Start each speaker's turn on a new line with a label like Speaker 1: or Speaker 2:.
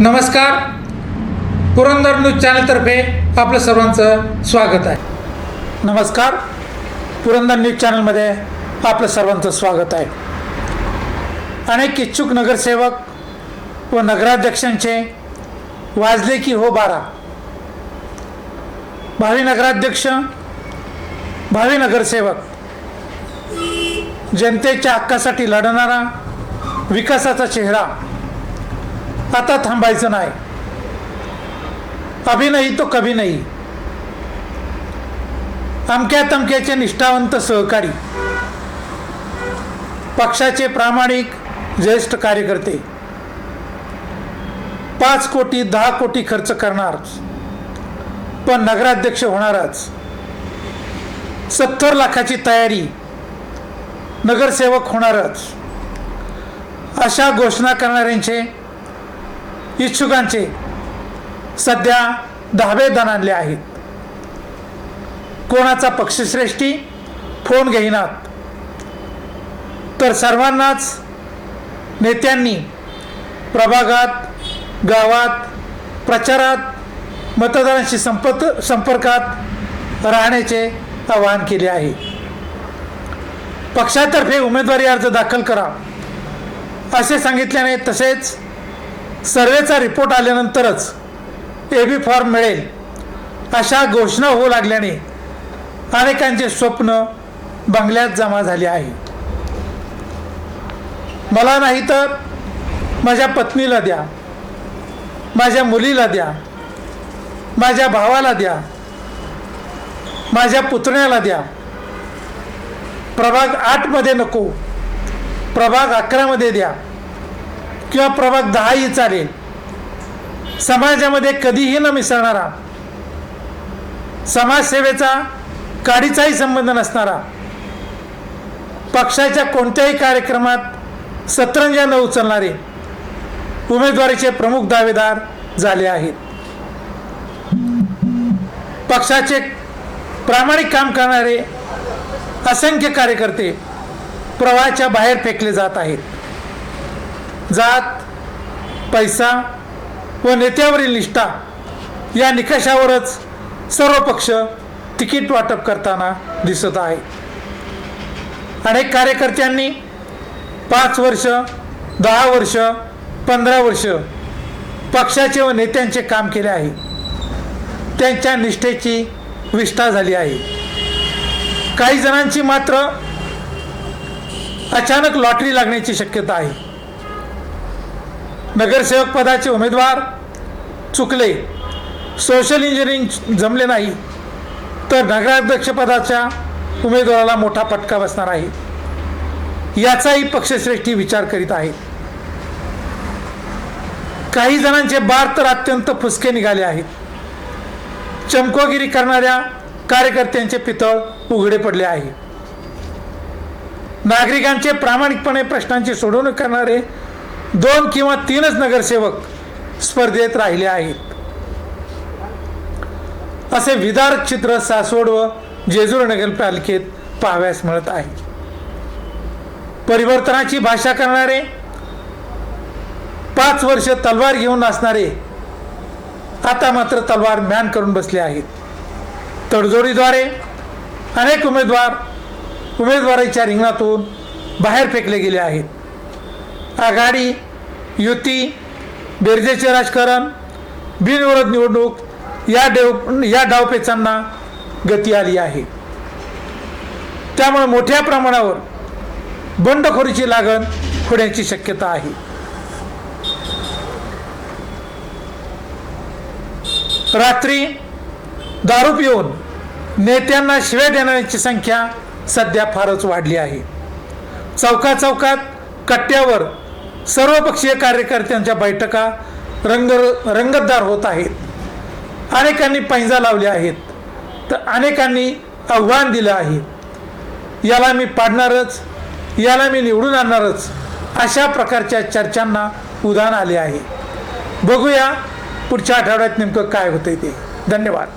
Speaker 1: नमस्कार. पुरंदर न्यूज चॅनलतर्फे आपलं सर्वांचं स्वागत आहे. नमस्कार. पुरंदर न्यूज चॅनलमध्ये आपलं सर्वांचं स्वागत आहे. अनेक इच्छुक नगरसेवक व नगराध्यक्षांचे वाजले की हो बारा. भावी नगराध्यक्ष भावी नगरसेवक जनतेच्या हक्कासाठी लढणारा विकासाचा चेहरा आता थांबायचं नाही. अभि नाही तो कभी नाही अमक्या तमक्याचे निष्ठावंत सहकारी. पक्षाचे प्रामाणिक ज्येष्ठ कार्यकर्ते. पाच कोटी दहा कोटी खर्च करणार पण नगराध्यक्ष होणारच. सत्तर लाखाची तयारी. नगरसेवक होणारच. अशा घोषणा करणाऱ्यांचे इच्छुकांचे सध्या दहावे दण आणले आहेत. कोणाचा पक्षश्रेष्ठी फोन घेईनात. तर सर्वांनाच नेत्यांनी प्रभागात गावात प्रचारात मतदारांशी संपत संपर्कात राहण्याचे आवाहन केले आहे. पक्षातर्फे उमेदवारी अर्ज दाखल करा. असे सांगितल्याने तसेच सर्वेचा रिपोर्ट आल्यानंतरच ए बी फॉर्म मिळेल. अशा घोषणा होऊ लागल्याने अनेकांचे स्वप्न बंगल्यात जमा झाले आहे. मला नाही तर माझ्या पत्नीला द्या माझ्या मुलीला द्या माझ्या भावाला द्या माझ्या पुतण्याला द्या. प्रभाग आठमध्ये नको प्रभाग अकरामध्ये द्या. किंवा प्रभाग दहाही चालेल. समाजामध्ये कधीही न मिसळणारा समाजसेवेचा काडीचाही संबंध नसणारा पक्षाच्या कोणत्याही कार्यक्रमात सतरंजा न उचलणारे उमेदवारीचे प्रमुख दावेदार झाले आहेत. पक्षाचे प्रामाणिक काम करणारे असंख्य कार्यकर्ते प्रवाहाच्या बाहेर फेकले जात आहेत. जात पैसा व नेत्यावरील निष्ठा या निकषावरच सर्व पक्ष तिकीट वाटप करताना दिसत आहे. अनेक कार्यकर्त्यांनी पाच वर्ष दहा वर्ष पंधरा वर्ष पक्षाचे व नेत्यांचे काम केले आहे. त्यांच्या निष्ठेची विष्ठा झाली आहे. काही जणांची मात्र अचानक लॉटरी लागण्याची शक्यता आहे. नगरसेवक पदाचे उमेदवार चुकले. सोशल इंजिनिअरिंग जमले नाही. तर नगराध्यक्ष पदाच्या उमेदवाराला मोठा फटका बसणार आहे. याचाही पक्षश्रेष्ठी विचार करीत आहे काही जणांचे बार तर अत्यंत फुसके निघाले आहेत. चमकोगिरी करणाऱ्या कार्यकर्त्यांचे पितळ उघडे पडले आहे. नागरिकांचे प्रामाणिकपणे प्रश्नांची सोडवणूक करणारे दोन किंवा तीनच नगरसेवक स्पर्धेत राहिले आहेत. असे विदारक चित्र सासवड व जेजूर नगरपालिकेत पाहाव्यास मिळत आहे. परिवर्तनाची भाषा करणारे पाच वर्ष तलवार घेऊन असणारे आता मात्र तलवार मॅन करून बसले आहेत. तडजोडीद्वारे अनेक उमेदवार उमेदवाराच्या रिंगणातून बाहेर फेकले गेले आहेत. आघाडी युती बेरजेचे राजकारण बिनविरोध निवडणूक या डेव या डावपेचांना गती आली आहे. त्यामुळे मोठ्या प्रमाणावर बंडखोरीची लागण होण्याची शक्यता आहे. रात्री दारू पिऊन नेत्यांना शिव्या देणाऱ्यांची संख्या सध्या फारच वाढली आहे. चौका चौकात कट्ट्यावर सर्वपक्षीय कार्यकर्त्यांच्या बैठका रंग रंगतदार होत आहेत. अनेकांनी पैंजा लावले आहेत. तर अनेकांनी आव्हान दिलं आहे. याला मी पाडणारच याला मी निवडून आणणारच अशा प्रकारच्या चर्चांना उदाहरण आले आहे. बघूया पुढच्या आठवड्यात नेमकं काय होतंय ते. धन्यवाद.